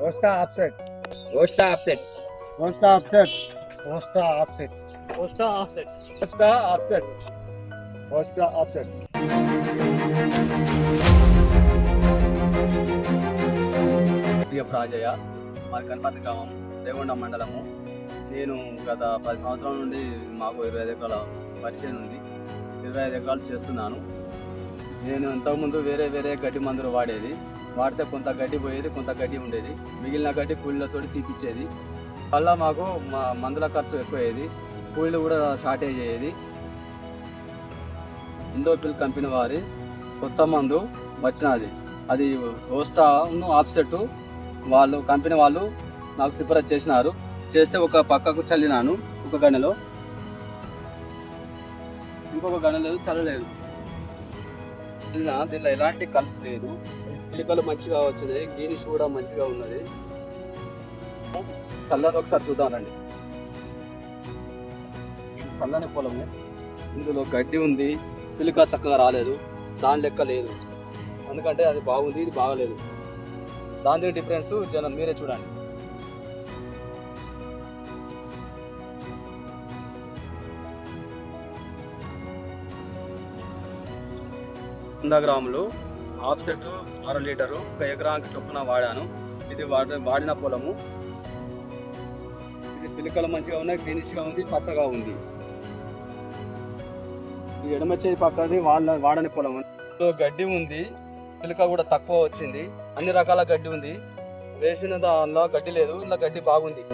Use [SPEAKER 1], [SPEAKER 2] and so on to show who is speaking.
[SPEAKER 1] Costa ఆఫ్సెట్
[SPEAKER 2] గోస్టా ఆప్సెట్
[SPEAKER 1] కోస్టా ఆఫ్సెట్ కోస్టా ఆఫ్సెట్ కోస్టా ఆఫ్సెట్ కోస్టా ఆఫ్సెట్ కోస్టా ఆఫ్సెట్
[SPEAKER 3] ప్రియ ప్రాజయ మాది గణపతి గ్రామం రేగొండ మండలము. నేను గత పది సంవత్సరాల నుండి మాకు ఇరవై ఐదు ఎకరాల పరిచయం ఉంది. ఇరవై ఐదు ఎకరాలు చేస్తున్నాను. నేను ఇంతకుముందు వేరే వేరే గడ్డి మందులు వాడేది. వాడితే కొంత గడ్డి పోయేది కొంత గడ్డి ఉండేది. మిగిలిన గడ్డి కూలీలతో తీపిచ్చేది. వల్ల మాకు మా మందుల ఖర్చు ఎక్కువయ్యేది. కూలీలు కూడా షార్టేజ్ అయ్యేది. ఇండోపిల్ కంపెనీ వారి కొత్త మందు వచ్చినది. అది ఓస్టా ఆఫ్సెట్ వాళ్ళు కంపెనీ వాళ్ళు నాకు సిఫారసు చేసినారు. చేస్తే ఒక పక్కకు చల్లినాను ఒక గన్నెలో ఇంకొక గన్నె లేదు చల్లలేదు. దీనిలో ఎలాంటి కలుపు లేదు. పిలికలు మంచిగా వచ్చినాయి. గీనిష్ కూడా మంచిగా ఉన్నది. కలర్ ఒకసారి చూద్దామండి. పల్లని పొలము. ఇందులో గడ్డి ఉంది. పిలిక చక్కగా రాలేదు. దాని లెక్క లేదు. ఎందుకంటే అది బాగుంది ఇది బాగలేదు. దాని డిఫరెన్స్ జనం మీరే చూడండి. వంద గ్రాములు ఆఫ్సెట్ అర లీటరు ఒక ఎకరానికి చొప్పున వాడాను. ఇది వాడి వాడిన పొలము. ఇది పిలికలు మంచిగా ఉన్నాయి గ్రీనిష్గా ఉంది పచ్చగా ఉంది. ఈ ఎడమ చేయి పక్కది వాళ్ళ వాడని పొలం. గడ్డి ఉంది పిలక కూడా తక్కువ వచ్చింది. అన్ని రకాల గడ్డి ఉంది. వేసిన దానిలో గడ్డి లేదు ఇలా గడ్డి బాగుంది.